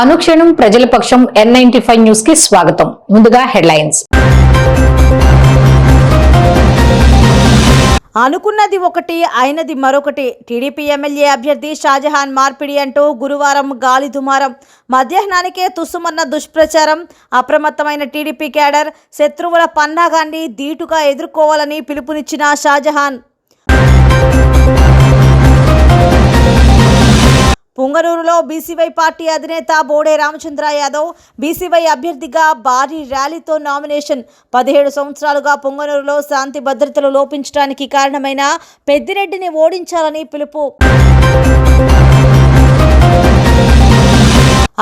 అనుక్షణం ప్రజల పక్షం N ninety five న్యూస్కి స్వాగతం. ముందుగా హెడ్లైన్స్. అనుకున్నది ఒకటి అయినది మరొకటి. టీడీపీ ఎమ్మెల్యే అభ్యర్థి షాజహాన్ మార్పిడి అంటూ గురువారం గాలి దుమారం. మధ్యాహ్నానికే తుస్సుమన్న దుష్ప్రచారం. అప్రమత్తమైన టీడీపీ క్యాడర్ శత్రువుల పన్నాగాన్ని ధీటుగా ఎదుర్కోవాలని పిలుపునిచ్చిన షాజహాన్. పుంగనూరులో బీసీవై పార్టీ అధినేత బోడే రామచంద్ర యాదవ్ బీసీవై అభ్యర్థిగా భారీ ర్యాలీతో నామినేషన్. పదిహేడు సంవత్సరాలుగా పుంగనూరులో శాంతి భద్రతలు లోపించడానికి కారణమైన పెద్దిరెడ్డిని ఓడించాలని పిలుపు.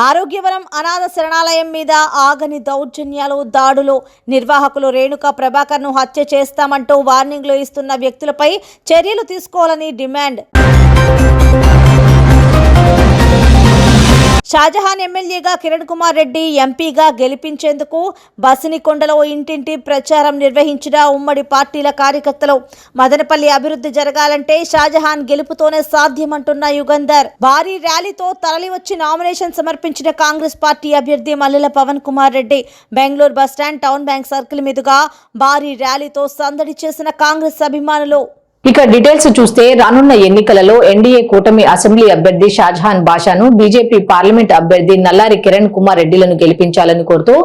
ఆరోగ్యవరం అనాథ శరణాలయం మీద ఆగని దౌర్జన్యాలు దాడులు. నిర్వాహకులు రేణుక ప్రభాకర్ను హత్య చేస్తామంటూ వార్నింగ్లు ఇస్తున్న వ్యక్తులపై చర్యలు తీసుకోవాలని డిమాండ్. షాజహాన్ ఎమ్మెల్యేగా కిరణ్ కుమార్ రెడ్డి ఎంపీగా గెలిపించేందుకు బసినికొండలో ఇంటింటి ప్రచారం నిర్వహించిన ఉమ్మడి పార్టీల కార్యకర్తలు. మదనపల్లి అభివృద్ధి జరగాలంటే షాజహాన్ గెలుపుతోనే సాధ్యమంటున్న యుగంధర్. భారీ ర్యాలీతో తరలివచ్చి నామినేషన్ సమర్పించిన కాంగ్రెస్ పార్టీ అభ్యర్థి Mallela Pavan Kumar Reddy. Bengaluru bus stand town bank circle మీదుగా భారీ ర్యాలీతో సందడి చేసిన కాంగ్రెస్ అభిమానులు. ఇక డీటెయిల్స్ చూస్తే రానున్న ఎన్నికలలో ఎన్డీఏ కూటమి అసెంబ్లీ అభ్యర్థి షాజహాన్ బాషాను బీజేపీ పార్లమెంట్ అభ్యర్థి నల్లారి కిరణ్ కుమార్ రెడ్డిలను గెలిపించాలని కోరుతూ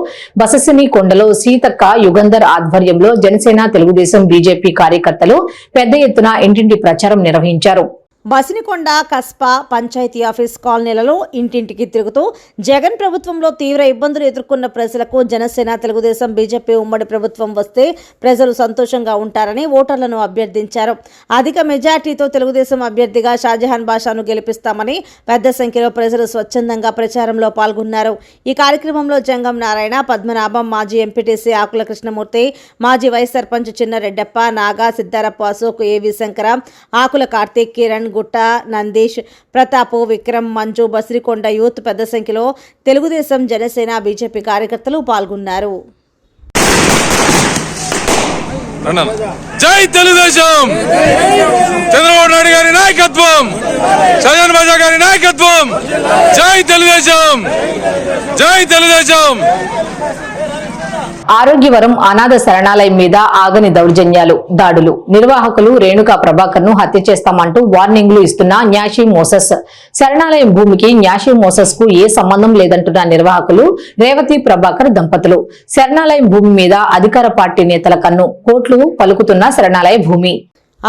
బససిని కొండలో సీతక్క యుగంధర్ ఆధ్వర్యంలో జనసేన తెలుగుదేశం బీజేపీ కార్యకర్తలు పెద్ద ఎత్తున ఇంటింటి ప్రచారం నిర్వహించారు. బసినికొండ కస్పా పంచాయతీ ఆఫీస్ కాలనీలలో ఇంటింటికి తిరుగుతూ జగన్ ప్రభుత్వంలో తీవ్ర ఇబ్బందులు ఎదుర్కొన్న ప్రజలకు జనసేన తెలుగుదేశం బీజేపీ ఉమ్మడి ప్రభుత్వం వస్తే ప్రజలు సంతోషంగా ఉంటారని ఓటర్లను అభ్యర్థించారు. అధిక మెజార్టీతో తెలుగుదేశం అభ్యర్థిగా షాజహాన్ బాషాను గెలిపిస్తామని పెద్ద సంఖ్యలో ప్రజలు స్వచ్ఛందంగా ప్రచారంలో పాల్గొన్నారు. ఈ కార్యక్రమంలో జంగం నారాయణ పద్మనాభం మాజీ ఎంపీటీసీ ఆకుల కృష్ణమూర్తి మాజీ vice sarpanch Chinnareddappa Naga Siddharappa Ashok AV Shankara Akula Karthik Kiran Gutta Nandeesh Pratap Vikram Manju Basirikonda youth పెద్ద సంఖ్యలో తెలుగుదేశం జనసేన బీజేపీ కార్యకర్తలు పాల్గొన్నారు. జై తెలుగుదేశం! చంద్రబాబు నాయుడు గారి నాయకత్వం! సజన్ బజా గారి నాయకత్వం! జై తెలుగుదేశం! జై తెలుగుదేశం! ఆరోగ్యవరం అనాథ శరణాలయం మీద ఆగని దౌర్జన్యాలు దాడులు. నిర్వాహకులు రేణుకా ప్రభాకర్ను హత్య చేస్తామంటూ వార్నింగ్లు ఇస్తున్న న్యాషి మోసస్. శరణాలయం భూమికి న్యాషి మోసస్కు ఏ సంబంధం లేదంటున్న నిర్వాహకులు రేవతి ప్రభాకర్ దంపతులు. శరణాలయం భూమి మీద అధికార పార్టీ నేతల కన్ను కోట్లు పలుకుతున్న శరణాలయ భూమి.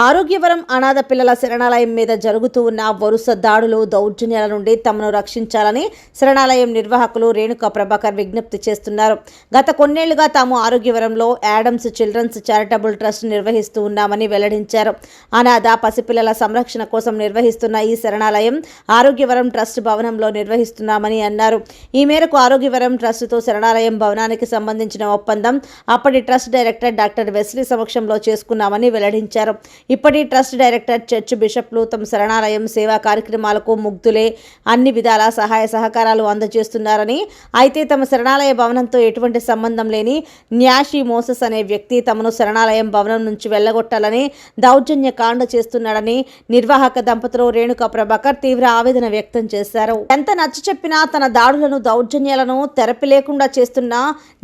ఆరోగ్యవరం అనాథ పిల్లల శరణాలయం మీద జరుగుతూ ఉన్న వరుస దాడులు దౌర్జన్యాల నుండి తమను రక్షించాలని శరణాలయం నిర్వాహకులు రేణుకా ప్రభాకర్ విజ్ఞప్తి చేస్తున్నారు. గత కొన్నేళ్ళుగా తాము ఆరోగ్యవరంలో యాడమ్స్ చిల్డ్రన్స్ చారిటబుల్ ట్రస్ట్ నిర్వహిస్తూ ఉన్నామని వెల్లడించారు. అనాథ పసిపిల్లల సంరక్షణ కోసం నిర్వహిస్తున్న ఈ శరణాలయం ఆరోగ్యవరం ట్రస్ట్ భవనంలో నిర్వహిస్తున్నామని అన్నారు. ఈ మేరకు ఆరోగ్యవరం ట్రస్టుతో శరణాలయం భవనానికి సంబంధించిన ఒప్పందం అప్పటి ట్రస్ట్ డైరెక్టర్ డాక్టర్ వెస్లీ సమక్షంలో చేసుకున్నామని వెల్లడించారు. ఇప్పటి ట్రస్ట్ డైరెక్టర్ చర్చ్ బిషప్లు తమ శరణాలయం సేవా కార్యక్రమాలకు ముగ్ధులే. అన్ని విధాల సహాయ సహకారాలు అందజేస్తున్నారని అయితే తమ శరణాలయ భవనంతో ఎటువంటి సంబంధం లేని న్యాషి మోసస్ అనే వ్యక్తి తమను శరణాలయం భవనం నుంచి వెళ్ళగొట్టాలని దౌర్జన్య కాండ చేస్తున్నాడని నిర్వాహక దంపతులు రేణుకా ప్రభాకర్ తీవ్ర ఆవేదన వ్యక్తం చేశారు. ఎంత నచ్చ చెప్పినా తన దాడులను దౌర్జన్యాలను తెరపి లేకుండా చేస్తున్న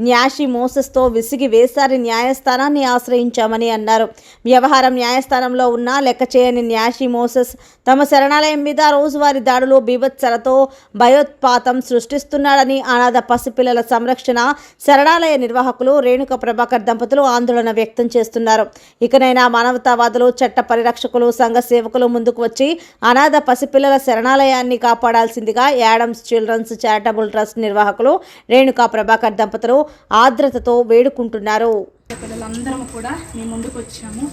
న్యాషి మోసస్తో విసిగి వేసారి న్యాయస్థానాన్ని ఆశ్రయించామని అన్నారు. వ్యవహారం న్యాయస్థానంలో ఉన్న లెక్క చేయని న్యాషి మోసస్ తమ శరణాలయం మీద రోజువారీ దాడులు బీభత్సలతో భయోత్పాతం సృష్టిస్తున్నాడని అనాథ పసిపిల్లల సంరక్షణ శరణాలయ నిర్వాహకులు రేణుక ప్రభాకర్ దంపతులు ఆందోళన వ్యక్తం చేస్తున్నారు. ఇకనైనా మానవతావాదులు చట్ట పరిరక్షకులు సంఘ సేవకులు ముందుకు వచ్చి అనాథ పసిపిల్లల శరణాలయాన్ని కాపాడాల్సిందిగా యాడమ్స్ చిల్డ్రన్స్ చారిటబుల్ ట్రస్ట్ నిర్వాహకులు రేణుకా ప్రభాకర్ దంపతులు ఆర్ద్రతతో వేడుకుంటున్నారు. పిల్లలందరం కూడా మేము ముందుకు వచ్చాము.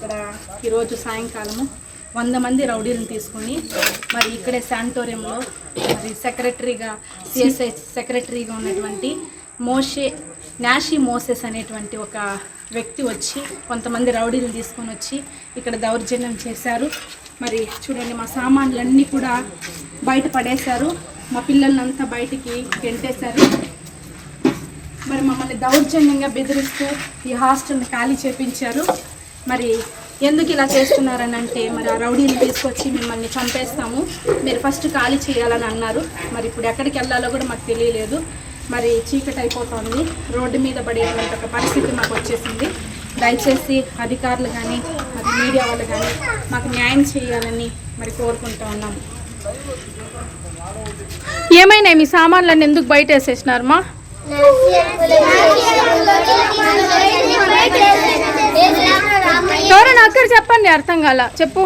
ఇక్కడ ఈరోజు సాయంకాలము వంద మంది రౌడీలను తీసుకొని మరి ఇక్కడే శానిటోరియంలో మరి సెక్రటరీగా సిఎస్ఐ సెక్రటరీగా ఉన్నటువంటి మోషే నాషి మోసెస్ అనేటువంటి ఒక వ్యక్తి వచ్చి కొంతమంది రౌడీలు తీసుకొని వచ్చి ఇక్కడ దౌర్జన్యం చేశారు. మరి చూడండి మా సామాన్లన్నీ కూడా బయట పడేశారు. మా పిల్లలంతా బయటికి గెంటేశారు. మరి మమ్మల్ని దౌర్జన్యంగా బెదిరిస్తూ ఈ హాస్టల్ని ఖాళీ చేపించారు. మరి ఎందుకు ఇలా చేస్తున్నారని అంటే మరి ఆ రౌడీని తీసుకొచ్చి మిమ్మల్ని చంపేస్తాము. మీరు ఫస్ట్ ఖాళీ చేయాలని అన్నారు. మరి ఇప్పుడు ఎక్కడికి వెళ్ళాలో కూడా మాకు తెలియలేదు. మరి చీకటి అయిపోతుంది. రోడ్డు మీద పడేటువంటి ఒక పరిస్థితి మాకు వచ్చేసింది. దయచేసి అధికారులు కానీ మరి మీడియా వాళ్ళు కానీ మాకు న్యాయం చేయాలని మరి కోరుకుంటా ఉన్నాము ఏమైనా మీ సామాన్లన్నీ ఎందుకు బయట వేసేసినారు మా ఎవరైనా అక్కడ చెప్పండి అర్థం కాల. చెప్పు.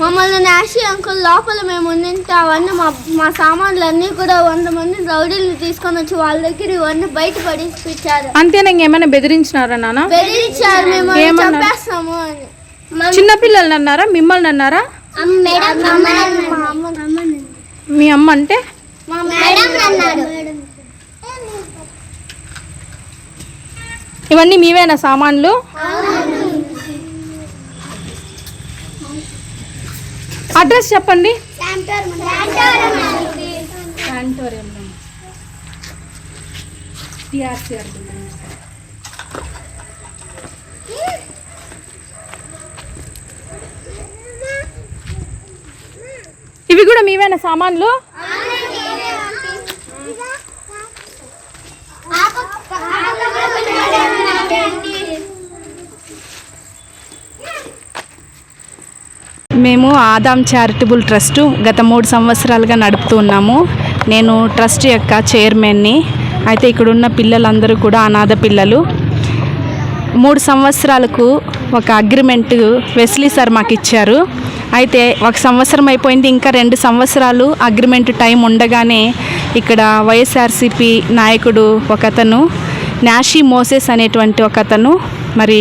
మమ్మల్ని నాసి అంకుల్ లోపల మేము ఉండింటే అవన్నీ మా మా సామాన్లన్నీ కూడా వంద మంది రౌడీలు తీసుకొని వచ్చి వాళ్ళ దగ్గర ఇవన్నీ బయట పడిపించారు అంతేనా ఇంకేమైనా బెదిరించినారా నాన్న? బెదిరించారు మేము? చంపేస్తాము అని. చిన్న పిల్లల్ని అన్నారా? మిమ్మల్ని అన్నారా? మీ అమ్మ అంటే? మేడం అన్నారు ఇవన్నీ మీవేనా సామాన్లు? అడ్రస్ చెప్పండి. ఇవి కూడా మీవేనా సామాన్లు? మేము ఆదాం చారిటబుల్ ట్రస్టు గత మూడు సంవత్సరాలుగా నడుపుతూ ఉన్నాము. నేను ట్రస్ట్ యొక్క చైర్మన్ని అయితే ఇక్కడున్న పిల్లలందరూ కూడా అనాథ పిల్లలు. మూడు సంవత్సరాలకు ఒక అగ్రిమెంట్ వెస్లీ సార్ మాకు ఇచ్చారు. అయితే ఒక సంవత్సరం అయిపోయింది ఇంకా రెండు సంవత్సరాలు అగ్రిమెంట్ టైం ఉండగానే ఇక్కడ వైఎస్ఆర్సిపి నాయకుడు ఒకతను నాషీ మోసెస్ అనేటువంటి ఒకతను మరి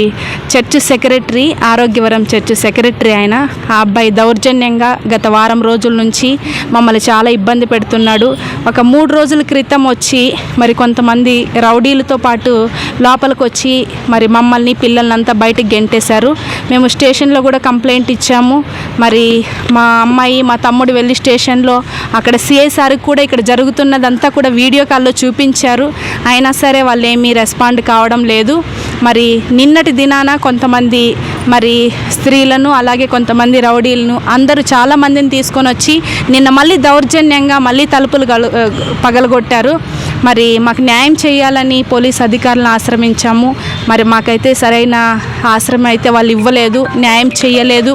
church secretary Arogyavaram church secretary ఆయన ఆ అబ్బాయి దౌర్జన్యంగా గత వారం రోజుల నుంచి మమ్మల్ని చాలా ఇబ్బంది పెడుతున్నాడు. ఒక మూడు రోజుల క్రితం వచ్చి మరి కొంతమంది రౌడీలతో పాటు లోపలికి వచ్చి మరి మమ్మల్ని పిల్లల్నంతా బయటకు గెంటేశారు. మేము స్టేషన్లో కూడా కంప్లైంట్ ఇచ్చాము. మరి మా అమ్మాయి మా తమ్ముడు వెళ్ళి స్టేషన్లో అక్కడ సిఐసార్కి కూడా ఇక్కడ జరుగుతున్నదంతా కూడా వీడియో కాల్లో చూపించారు. అయినా సరే వాళ్ళు ఏమీ రెస్పాండ్ కావడం లేదు. మరి నిన్నటి దినాన కొంతమంది మరి స్త్రీలను అలాగే కొంతమంది రౌడీలను అందరూ చాలా మందిని తీసుకొని వచ్చి నిన్న మళ్ళీ దౌర్జన్యంగా మళ్ళీ తలుపులు గలు పగలగొట్టారు. మరి మాకు న్యాయం చేయాలని పోలీస్ అధికారులను ఆశ్రమించాము. మరి మాకైతే సరైన ఆశ్రమం అయితే వాళ్ళు ఇవ్వలేదు న్యాయం చేయలేదు.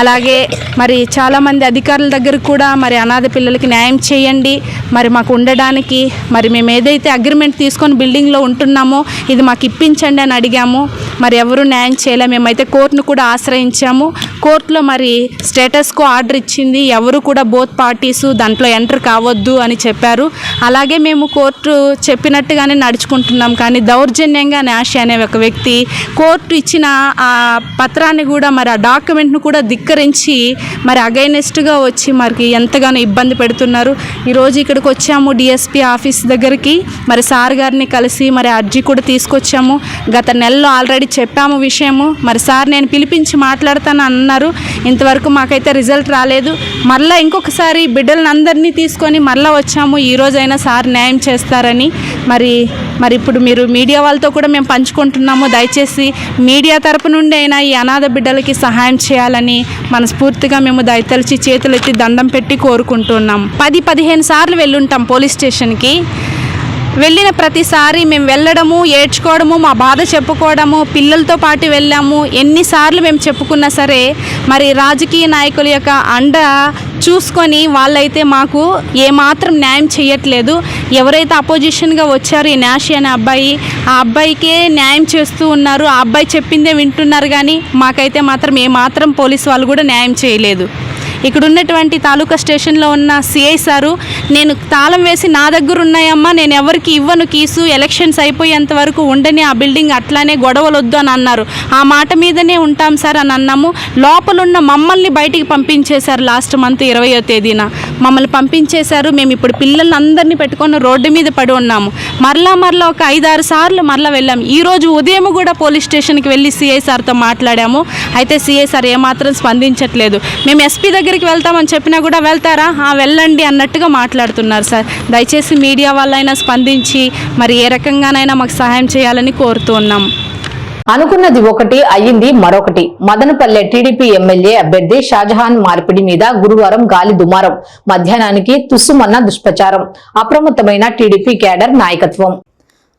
అలాగే మరి చాలామంది అధికారుల దగ్గర కూడా మరి అనాథ పిల్లలకి న్యాయం చేయండి. మరి మాకు ఉండడానికి మరి మేము ఏదైతే అగ్రిమెంట్ తీసుకొని బిల్డింగ్లో ఉంటున్నామో ఇది మాకు ఇప్పించండి అని అడిగాము. మరి ఎవరు న్యాయం చేయలే. మేమైతే కోర్టును కూడా ఆశ్రయించాము. కోర్టులో మరి స్టేటస్కో ఆర్డర్ ఇచ్చింది. ఎవరు కూడా బోత్ పార్టీస్ దాంట్లో ఎంటర్ కావద్దు అని చెప్పారు. అలాగే మేము కోర్టు చెప్పినట్టుగానే నడుచుకుంటున్నాం. కానీ దౌర్జన్యంగా నాషి అనే ఒక వ్యక్తి కోర్టు ఇచ్చిన ఆ పత్రాన్ని కూడా మరి ఆ డాక్యుమెంట్ను కూడా ధిక్కరించి మరి అగైనెస్ట్గా వచ్చి మరికి ఎంతగానో ఇబ్బంది పెడుతున్నారు. ఈరోజు ఇక్కడికి వచ్చాము డిఎస్పి ఆఫీస్ దగ్గరికి. మరి సార్ గారిని కలిసి మరి అర్జీ కూడా తీసుకొచ్చాము. గత నెలలో ఆల్రెడీ చెప్పాము విషయము. మరి సార్ నేను పిలిపించి మాట్లాడతాను అన్న అన్నారు ఇంతవరకు మాకైతే రిజల్ట్ రాలేదు. మళ్ళీ ఇంకొకసారి బిడ్డలను అందరినీ తీసుకొని మళ్ళీ వచ్చాము. ఈ రోజైనా సార్ న్యాయం చేస్తారని. మరి మరి ఇప్పుడు మీరు మీడియా వాళ్ళతో కూడా మేము పంచుకుంటున్నాము. దయచేసి మీడియా తరపు నుండి అయినా ఈ అనాథ బిడ్డలకి సహాయం చేయాలని మనస్ఫూర్తిగా మేము దయతలిచి చేతులెత్తి దండం పెట్టి కోరుకుంటున్నాం. పది పదిహేను సార్లు వెళ్ళుంటాం పోలీస్ స్టేషన్కి. వెళ్ళిన ప్రతిసారి మేము వెళ్ళడము ఏడ్చుకోవడము మా బాధ చెప్పుకోవడము పిల్లలతో పాటు వెళ్ళాము. ఎన్నిసార్లు మేము చెప్పుకున్నా సరే మరి రాజకీయ నాయకుల యొక్క అండ చూసుకొని వాళ్ళైతే మాకు ఏమాత్రం న్యాయం చేయట్లేదు ఎవరైతే అపోజిషన్గా వచ్చారు ఈ నాషి అనే అబ్బాయి ఆ అబ్బాయికే న్యాయం చేస్తూ ఉన్నారు. ఆ అబ్బాయి చెప్పిందే వింటున్నారు కానీ మాకైతే మాత్రం ఏమాత్రం పోలీస్ వాళ్ళు కూడా న్యాయం చేయలేదు. ఇక్కడ ఉన్నటువంటి తాలూకా స్టేషన్లో ఉన్న సిఐ సారు నేను తాళం వేసి నా దగ్గర ఉన్నాయమ్మా నేను ఎవరికి ఇవ్వను కీసు ఎలక్షన్స్ అయిపోయేంత వరకు ఉండని ఆ బిల్డింగ్ అట్లానే గొడవలు వద్దు అని అన్నారు. ఆ మాట మీదనే ఉంటాం సార్ అని అన్నాము. లోపల ఉన్న మమ్మల్ని బయటికి పంపించేశారు లాస్ట్ మంత్ ఇరవయో తేదీన మమ్మల్ని పంపించేశారు. మేము ఇప్పుడు పిల్లల్ని అందరినీ పెట్టుకొని రోడ్డు మీద పడి ఉన్నాము. మరలా మరలా ఒక ఐదారు సార్లు మరలా వెళ్ళాము ఈరోజు ఉదయం కూడా పోలీస్ స్టేషన్కి వెళ్ళి సిఐ సార్తో మాట్లాడాము. అయితే సిఐ సార్ ఏమాత్రం స్పందించట్లేదు. మేము ఎస్పీ దగ్గరికి వెళ్తామని చెప్పినా కూడా వెళ్తారా? వెళ్ళండి అన్నట్టుగా మాట్లాడుతున్నారు సార్. దయచేసి మీడియా వాళ్ళైనా స్పందించి మరి ఏ రకంగానైనా మాకు సహాయం చేయాలని కోరుతూ ఉన్నాం. అనుకున్నది ఒకటి అయ్యింది మరొకటి. మదనపల్లె టీడీపీ ఎమ్మెల్యే అభ్యర్థి షాజహాన్ మార్పిడి మీద గురువారం గాలి దుమారం. మధ్యాహ్నానికి తుస్సుమన్న దుష్ప్రచారం. అప్రమత్తమైన టీడీపీ కేడర్ నాయకత్వం.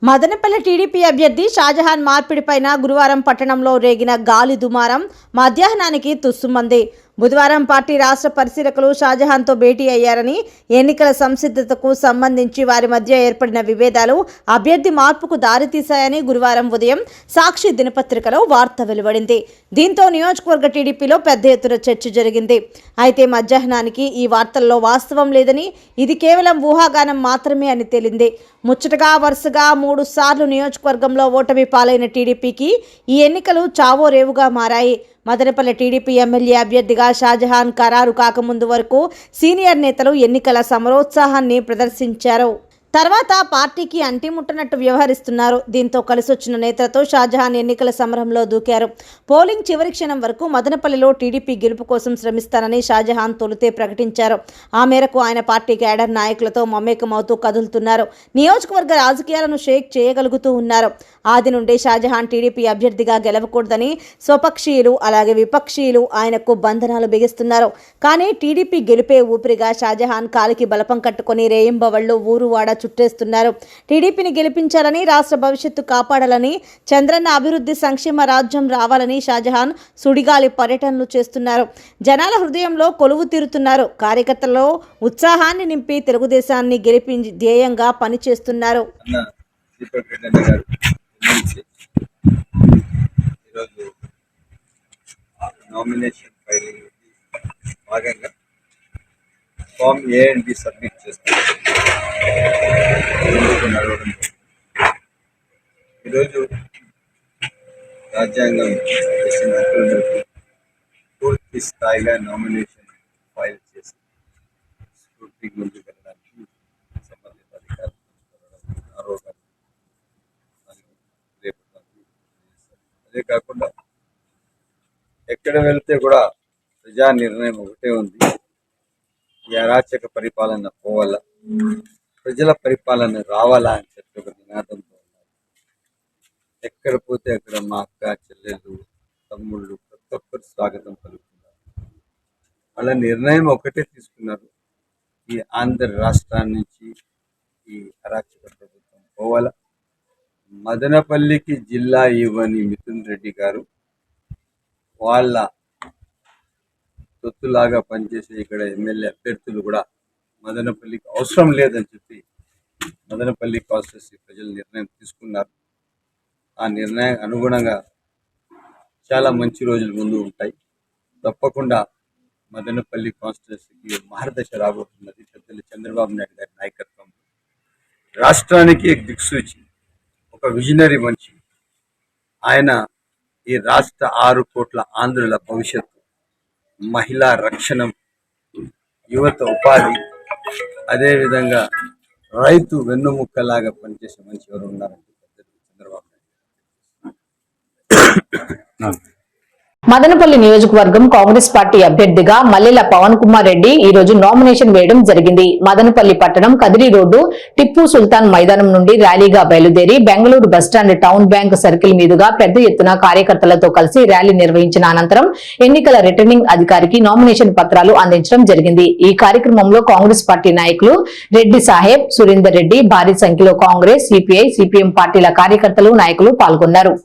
మదనపల్లె టీడీపీ అభ్యర్థి షాజహాన్ మార్పిడిపైన గురువారం పట్టణంలో రేగిన గాలి దుమారం. మధ్యాహ్నానికి తుస్సుమంది బుధవారం పార్టీ రాష్ట్ర పరిశీలకులు షాజహాన్తో భేటీ అయ్యారని ఎన్నికల సంసిద్ధతకు సంబంధించి వారి మధ్య ఏర్పడిన విభేదాలు అభ్యర్థి మార్పుకు దారితీశాయని గురువారం ఉదయం సాక్షి దినపత్రికలో వార్త వెలువడింది. దీంతో నియోజకవర్గ టీడీపీలో పెద్ద ఎత్తున చర్చ జరిగింది. అయితే మధ్యాహ్నానికి ఈ వార్తల్లో వాస్తవం లేదని ఇది కేవలం ఊహాగానం మాత్రమే అని తేలింది. ముచ్చటగా వరుసగా మూడు సార్లు నియోజకవర్గంలో ఓటమి పాలైన టీడీపీకి ఈ ఎన్నికలు చావో రేవుగా మారాయి. మదనపల్లి టీడీపీ ఎమ్మెల్యే అభ్యర్థిగా షాజహాన్ ఖరారు కాకముందు వరకు సీనియర్ నేతలు ఎన్నికల సమరోత్సాహాన్ని ప్రదర్శించారు. తర్వాత పార్టీకి అంటిముట్టనట్టు వ్యవహరిస్తున్నారు. దీంతో కలిసొచ్చిన నేతలతో షాజహాన్ ఎన్నికల సమరంలో దూకారు. పోలింగ్ చివరి క్షణం వరకు మదనపల్లిలో టీడీపీ గెలుపు కోసం శ్రమిస్తానని షాజహాన్ తొలుతే ప్రకటించారు. ఆ మేరకు ఆయన పార్టీ క్యాడర్ నాయకులతో మమేకమవుతూ కదులుతున్నారు. నియోజకవర్గ రాజకీయాలను షేక్ చేయగలుగుతూ ఉన్నారు. ఆది నుండి షాజహాన్ టీడీపీ అభ్యర్థిగా గెలవకూడదని స్వపక్షీయులు అలాగే విపక్షీయులు ఆయనకు బంధనాలు బిగిస్తున్నారు. కానీ టీడీపీ గెలిపే ఊపిరిగా షాజహాన్ కాలికి బలపం కట్టుకొని రేయింబవళ్ళు ఊరువాడ చుట్టేస్తున్నారు. టీడీపీని గెలిపించాలని రాష్ట్ర భవిష్యత్తు కాపాడాలని చంద్రన్న అభివృద్ధి సంక్షేమ రాజ్యం రావాలని షాజహాన్ సుడిగాలి పర్యటనలు చేస్తున్నారు. జనాల హృదయంలో కొలువు తీరుతున్నారు. కార్యకర్తల్లో ఉత్సాహాన్ని నింపి తెలుగుదేశాన్ని గెలిపించి ధ్యేయంగా పనిచేస్తున్నారు. అన్న దీపక్ రెడ్డి అన్న గారు ఎమ్మెల్సీ ఈరోజు నామినేషన్ ఫైలింగ్ భాగంగా form A and B submit చేస్తారు ముందుకు నడవడం జరిగింది. ఈరోజు రాజ్యాంగం చేసిన హక్కుల మేరకు పూర్తి స్థాయిగా నామినేషన్ ఫైల్ చేసి స్క్రూటినీ ముందుకు వెళ్ళడానికి సంబంధిత అధికారులు ఆరో గారు మరియు రేపు గారు చేస్తారు. అదే కాకుండా ఎక్కడ వెళ్తే కూడా ప్రజా నిర్ణయం ఒకటే ఉంది. ఈ అరాచక పరిపాలన పోవాలా? ప్రజల పరిపాలన రావాలా అని చెప్పి ఒక నినాదంతో ఉన్నారు. ఎక్కడ పోతే అక్కడ మా అక్క చెల్లెళ్ళు తమ్ముళ్ళు ప్రతి ఒక్కరు స్వాగతం పలుకుతున్నారు. వాళ్ళ నిర్ణయం ఒకటే తీసుకున్నారు. ఈ ఆంధ్ర రాష్ట్రాన్ని నుంచి ఈ అరాచక ప్రభుత్వం పోవాల? మదనపల్లికి జిల్లా ఇవ్వని మిథున్ రెడ్డి గారు వాళ్ళ తొత్తులాగా పనిచేసే ఇక్కడ ఎమ్మెల్యే అభ్యర్థులు కూడా మదనపల్లికి అవసరం లేదని చెప్పి మదనపల్లి కాన్స్టిట్యూన్సీ ప్రజలు నిర్ణయం తీసుకున్నారు. ఆ నిర్ణయం అనుగుణంగా చాలా మంచి రోజులు ముందు ఉంటాయి. తప్పకుండా మదనపల్లి కాన్స్టిట్యూన్సీకి మహారదశ రాబోతున్నది పెద్దలు చంద్రబాబు నాయుడు గారి నాయకత్వం రాష్ట్రానికి దిక్సూచి. ఒక విజనరీ మనిషి ఆయన ఈ రాష్ట్ర ఆరు కోట్ల ఆంధ్రుల భవిష్యత్తు మహిళా రక్షణ యువత ఉపాధి అదేవిధంగా రైతు వెన్నుముక్కలాగా పనిచేసే మనిషి ఎవరు ఉన్నారంటే చంద్రబాబు నాయుడు మదనపల్లి నియోజకవర్గం కాంగ్రెస్ పార్టీ అభ్యర్థిగా మల్లెల పవన్ కుమార్ రెడ్డి ఈ రోజు నామినేషన్ వేయడం జరిగింది. మదనపల్లి పట్టణం కదిరి రోడ్డు టిప్పు సుల్తాన్ మైదానం నుండి ర్యాలీగా బయలుదేరి Bengaluru bus stand town bank circle మీదుగా పెద్ద ఎత్తున కార్యకర్తలతో కలిసి ర్యాలీ నిర్వహించిన అనంతరం ఎన్నికల రిటర్నింగ్ అధికారికి నామినేషన్ పత్రాలు అందించడం జరిగింది. ఈ కార్యక్రమంలో కాంగ్రెస్ పార్టీ నాయకులు రెడ్డి సాహెబ్ సురేందర్ రెడ్డి భారీ సంఖ్యలో కాంగ్రెస్ సిపిఐ సిపిఎం పార్టీల కార్యకర్తలు నాయకులు పాల్గొన్నారు.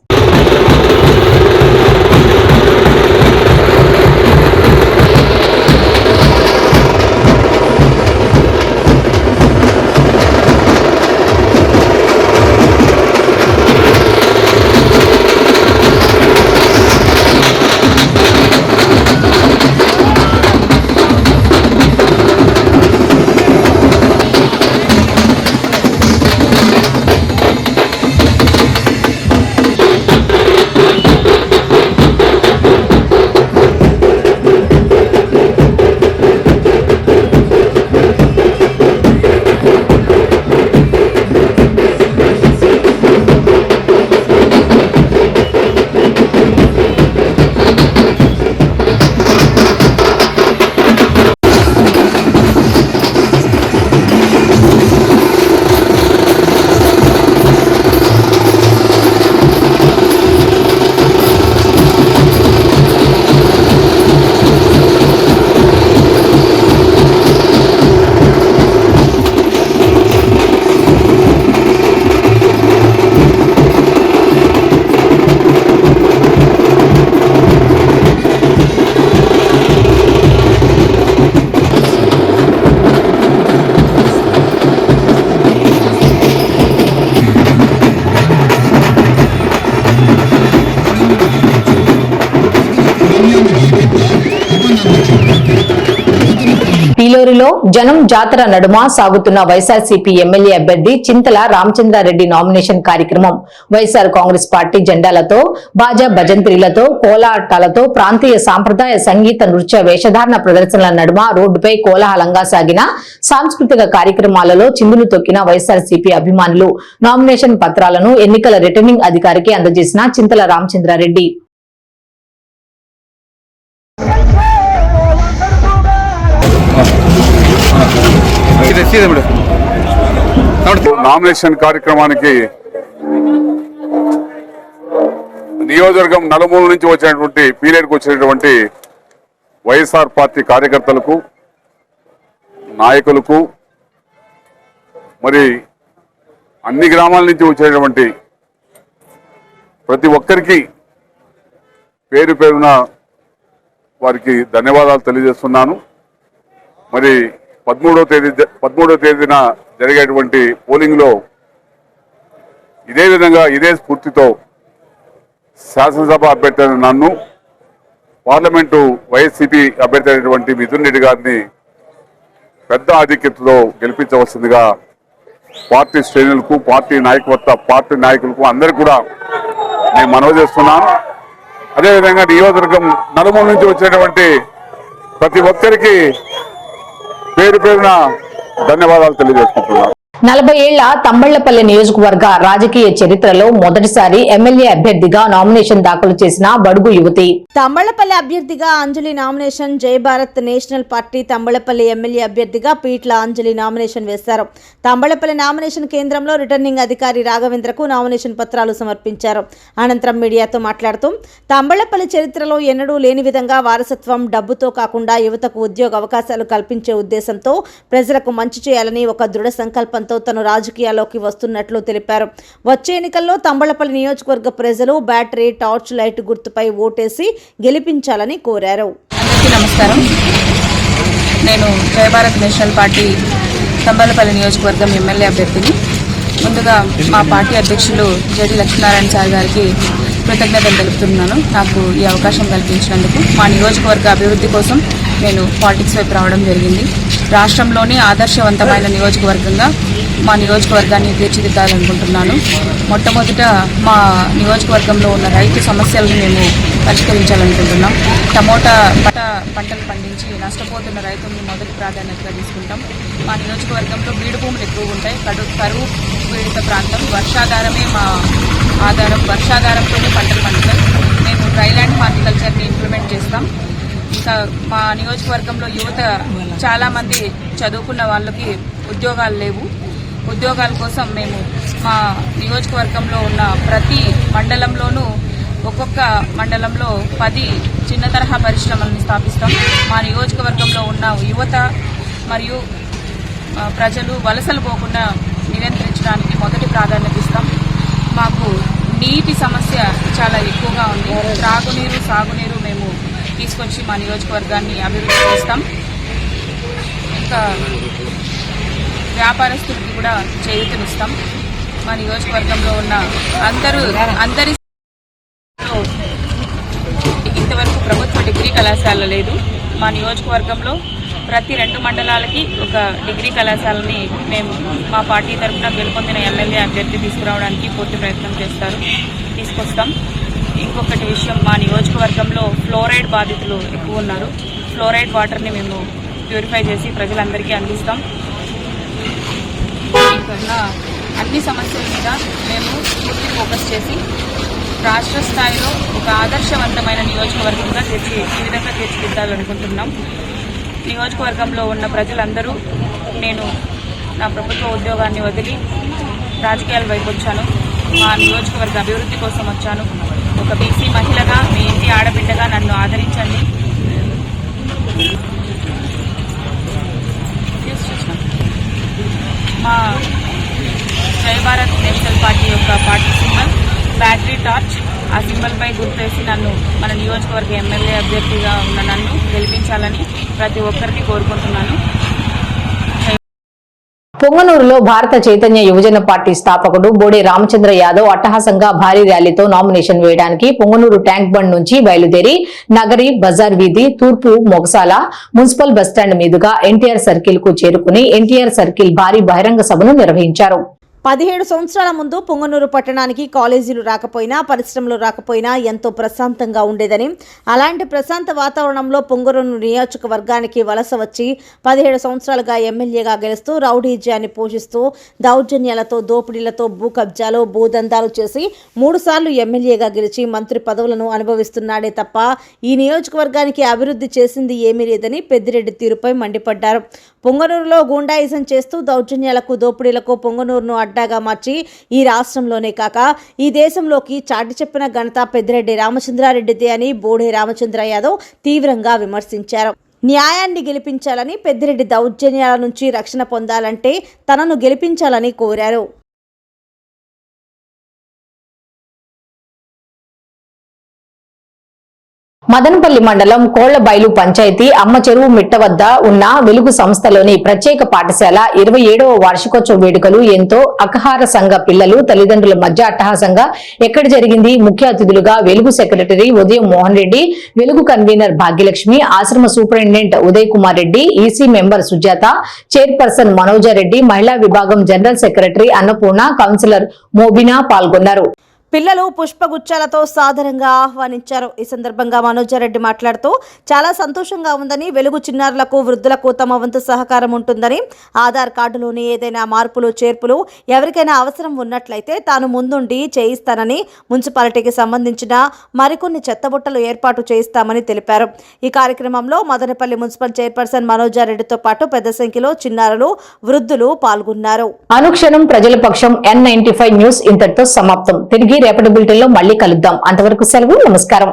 ఊర్లో జనం జాతర నడుమ సాగుతున్న వైఎస్ఆర్సీపీ ఎమ్మెల్యే అభ్యర్థి చింతల రామచంద్రారెడ్డి నామినేషన్ కార్యక్రమం. వైఎస్ఆర్ కాంగ్రెస్ పార్టీ జెండాలతో బాజా భజంత్రీలతో కోలాటాలతో ప్రాంతీయ సాంప్రదాయ సంగీత నృత్య వేషధారణ ప్రదర్శనల నడుమ రోడ్డుపై కోలాహలంగా సాగిన సాంస్కృతిక కార్యక్రమాలలో చిందులు తొక్కిన వైఎస్ఆర్సీపీ అభిమానులు. నామినేషన్ పత్రాలను ఎన్నికల రిటర్నింగ్ అధికారికి అందజేసిన చింతల రామచంద్రారెడ్డి. నామినేషన్ కార్యక్రమానికి నియోజకవర్గం నలుమూల నుంచి వచ్చినటువంటి పీరియడ్కి వచ్చినటువంటి వైఎస్ఆర్ పార్టీ కార్యకర్తలకు నాయకులకు మరి అన్ని గ్రామాల నుంచి వచ్చేటువంటి ప్రతి ఒక్కరికి పేరు పేరున వారికి ధన్యవాదాలు తెలియజేస్తున్నాను. మరి పదమూడవ తేదీ పదమూడవ తేదీన జరిగేటువంటి పోలింగ్లో ఇదే విధంగా ఇదే స్ఫూర్తితో శాసనసభ అభ్యర్థి అయిన నన్ను పార్లమెంటు వైఎస్సిపి అభ్యర్థి అయినటువంటి మిథున్ రెడ్డి గారిని పెద్ద ఆధిక్యతతో గెలిపించవలసిందిగా పార్టీ శ్రేణులకు పార్టీ నాయకత్వ పార్టీ నాయకులకు అందరికీ కూడా నేను మనవి చేస్తున్నాను. అదేవిధంగా నియోజకవర్గం నలుమూల నుంచి వచ్చేటువంటి ప్రతి ఒక్కరికి పేరు పేరున ధన్యవాదాలు తెలియజేసుకుంటున్నాను. నలభై ఏళ్ళ తంబళ్ళపల్లి నియోజకవర్గ రాజకీయ చరిత్రలో మొదటిసారి ఎమ్మెల్యే అభ్యర్థిగా నామినేషన్ దాఖలు చేసిన బడుగు యువతి. తంబళపల్లి అభ్యర్థిగా Anjali nomination Jayabharat national party Thamballapalle MLA అభ్యర్థిగా పీట్ల అంజలి నామినేషన్ వేశారు. తంబళపల్లి నామినేషన్ కేంద్రంలో రిటర్నింగ్ అధికారి రాఘవేంద్రకు నామినేషన్ పత్రాలు సమర్పించారు. అనంతరం మీడియాతో మాట్లాడుతూ తంబళపల్లి చరిత్రలో ఎన్నడూ లేని విధంగా వారసత్వం డబ్బుతో కాకుండా యువతకు ఉద్యోగ అవకాశాలు కల్పించే ఉద్దేశంతో ప్రజలకు మంచి చేయాలని ఒక దృఢ సంకల్పంతో తను రాజకీయాల్లోకి వస్తున్నట్లు తెలిపారు. వచ్చే ఎన్నికల్లో తంబళపల్లి నియోజకవర్గ ప్రజలు బ్యాటరీ టార్చ్ లైట్ గుర్తుపై ఓటేసి గెలిపించాలని కోరారు. అందరికీ నమస్కారం. నేను జయభారత్ నేషనల్ పార్టీ తంబలపల్లి నియోజకవర్గం ఎమ్మెల్యే అభ్యర్థిని. ముందుగా మా పార్టీ అధ్యక్షులు జడి లక్ష్మీనారాయణ సార్ గారికి కృతజ్ఞతలు తెలుపుతున్నాను. నాకు ఈ అవకాశం కల్పించినందుకు మా నియోజకవర్గ అభివృద్ధి కోసం నేను పాలిటిక్స్ వైపు రావడం జరిగింది. రాష్ట్రంలోని ఆదర్శవంతమైన నియోజకవర్గంగా మా నియోజకవర్గాన్ని తీర్చిదిద్దాలనుకుంటున్నాను. మొట్టమొదట మా నియోజకవర్గంలో ఉన్న రైతు సమస్యలను మేము పరిష్కరించాలనుకుంటున్నాం. టమోటా పంట పంటలు పండించి నష్టపోతున్న రైతుల్ని మొదటి ప్రాధాన్యతగా తీసుకుంటాం. మా నియోజకవర్గంలో బీడు భూములు ఎక్కువ ఉంటాయి. కడు కరువు పీడిత ప్రాంతం. వర్షాధారమే మా ఆధారం. వర్షాధారంతోనే పంటలు పండుతాయి. మేము డ్రైలాండ్ హార్టికల్చర్ని ఇంప్లిమెంట్ చేస్తాం. ఇంకా మా నియోజకవర్గంలో యువత చాలామంది చదువుకున్న వాళ్ళకి ఉద్యోగాలు లేవు. ఉద్యోగాల కోసం మేము మా నియోజకవర్గంలో ఉన్న ప్రతి మండలంలోనూ ఒక్కొక్క మండలంలో పది చిన్న తరహా పరిశ్రమలను స్థాపిస్తాం. మా నియోజకవర్గంలో ఉన్న యువత మరియు ప్రజలు వలసలు పోకుండా నియంత్రించడానికి మొదటి ప్రాధాన్యత ఇస్తాం. మాకు నీటి సమస్య చాలా ఎక్కువగా ఉంది. త్రాగునీరు సాగునీరు మేము తీసుకొచ్చి మా నియోజకవర్గాన్ని అభివృద్ధి చేస్తాం. ఇంకా వ్యాపారస్తులకి కూడా చేయూతనిస్తాం. మా నియోజకవర్గంలో ఉన్న అందరూ అందరి ఇంతవరకు ప్రభుత్వ డిగ్రీ కళాశాల లేదు. మా నియోజకవర్గంలో ప్రతి రెండు మండలాలకి ఒక డిగ్రీ కళాశాలని మేము మా పార్టీ తరఫున గెలుపొందిన ఎమ్మెల్యే అభ్యర్థి తీసుకురావడానికి పూర్తి ప్రయత్నం చేస్తారు. తీసుకొస్తాం. ఇంకొకటి విషయం మా నియోజకవర్గంలో ఫ్లోరైడ్ బాధితులు ఎక్కువ ఉన్నారు. ఫ్లోరైడ్ వాటర్ని మేము ప్యూరిఫై చేసి ప్రజలందరికీ అందిస్తాం. ఇంకా అన్ని సమస్యల మీద మేము పూర్తి ఫోకస్ చేసి రాష్ట్ర స్థాయిలో ఒక ఆదర్శవంతమైన నియోజకవర్గంగా తీర్చి ఈ విధంగా తీర్చిదిద్దాలనుకుంటున్నాం నియోజకవర్గంలో ఉన్న ప్రజలందరూ నేను నా ప్రభుత్వ ఉద్యోగాన్ని వదిలి రాజకీయాల వైపు వచ్చాను. మా నియోజకవర్గ అభివృద్ధి కోసం వచ్చాను. ఒక బీసీ మహిళగా మీ ఇంటి ఆడబిడ్డగా నన్ను ఆదరించండి. మా జై భారత్ నేషనల్ పార్టీ యొక్క పార్టీ సింబల్ బ్యాటరీ టార్చ్. ఆ సింబల్పై గుర్తేసి నన్ను మన నియోజకవర్గ ఎమ్మెల్యే అభ్యర్థిగా ఉన్న నన్ను గెలిపించాలని ప్రతి ఒక్కరిని కోరుకుంటున్నాను. పొంగనూరులో భారత చైతన్య యువజన పార్టీ స్థాపకుడు బోడే రామచంద్ర యాదవ్ అట్టహాసంగా భారీ ర్యాలీతో నామినేషన్ వేయడానికి పొంగనూరు ట్యాంక్ బండ్ నుంచి బయలుదేరి నగరి బజార్ వీధి తూర్పు మొగసాల మున్సిపల్ బస్టాండ్ మీదుగా ఎన్టీఆర్ సర్కిల్కు చేరుకుని ఎన్టీఆర్ సర్కిల్ భారీ బహిరంగ సభను నిర్వహించారు. పదిహేడు సంవత్సరాల ముందు పొంగనూరు పట్టణానికి కాలేజీలు రాకపోయినా పరిశ్రమలు రాకపోయినా ఎంతో ప్రశాంతంగా ఉండేదని. అలాంటి ప్రశాంత వాతావరణంలో పొంగనూరు నియోజకవర్గానికి వలస వచ్చి పదిహేడు సంవత్సరాలుగా ఎమ్మెల్యేగా గెలుస్తూ రౌడీజ్యాన్ని పోషిస్తూ దౌర్జన్యాలతో దోపిడీలతో భూ కబ్జాలు భూదందాలు చేసి మూడుసార్లు ఎమ్మెల్యేగా గెలిచి మంత్రి పదవులను అనుభవిస్తున్నాడే తప్ప ఈ నియోజకవర్గానికి అభివృద్ధి చేసింది ఏమీ లేదని పెద్దిరెడ్డి తీరుపై మండిపడ్డారు. పొంగనూరులో గూండాయిజం చేస్తూ దౌర్జన్యాలకు దోపిడీలకు పొంగనూరును అడ్డాగా మార్చి ఈ రాష్ట్రంలోనే కాక ఈ దేశంలోకి చాటి చెప్పిన ఘనత పెద్దిరెడ్డి రామచంద్రారెడ్డిదే అని బోడే రామచంద్ర యాదవ్ తీవ్రంగా విమర్శించారు. న్యాయాన్ని గెలిపించాలని పెద్దిరెడ్డి దౌర్జన్యాల నుంచి రక్షణ పొందాలంటే తనను గెలిపించాలని కోరారు. మదనపల్లి మండలం కోళ్ళబైలు పంచాయతీ అమ్మ చెరువు మిట్ట వద్ద ఉన్న వెలుగు సంస్థలోని ప్రత్యేక పాఠశాల ఇరవై ఏడవ వార్షికోత్సవ వేడుకలు ఎంతో అకహార సంఘ పిల్లలు తల్లిదండ్రుల మధ్య అట్టహాసంగా ఎక్కడ జరిగింది? ముఖ్య అతిథులుగా వెలుగు సెక్రటరీ ఉదయం మోహన్ రెడ్డి వెలుగు కన్వీనర్ భాగ్యలక్ష్మి ఆశ్రమ superintendent Uday Kumar Reddy EC member Sujatha chairperson Manojareddy మహిళా విభాగం general secretary Annapurna councillor Mobina పాల్గొన్నారు. పిల్లలు పుష్పగుచ్చాలతో సాదరంగా ఆహ్వానించారు. ఈ సందర్భంగా మనోజారెడ్డి మాట్లాడుతూ చాలా సంతోషంగా ఉందని వెలుగు చిన్నారులకు వృద్ధులకు తమ వంతు సహకారం ఉంటుందని ఆధార్ కార్డులోని ఏదైనా మార్పులు చేర్పులు ఎవరికైనా అవసరం ఉన్నట్లయితే తాను ముందుండి చేయిస్తానని మున్సిపాలిటీకి సంబంధించిన మరికొన్ని చెత్తబుట్టలు ఏర్పాటు చేయిస్తామని తెలిపారు. ఈ కార్యక్రమంలో మదనపల్లి మున్సిపల్ చైర్పర్సన్ మనోజారెడ్డితో పాటు పెద్ద సంఖ్యలో చిన్నారులు వృద్ధులు పాల్గొన్నారు. అనుక్షణం ప్రజల పక్షం ఎన్ నైన్టీ ఫైవ్ న్యూస్ ఇంతటితో సమాప్తం. తిరిగి రేపటి బులెటిన్లో మళ్ళీ కలుద్దాం. అంతవరకు సెలవు నమస్కారం.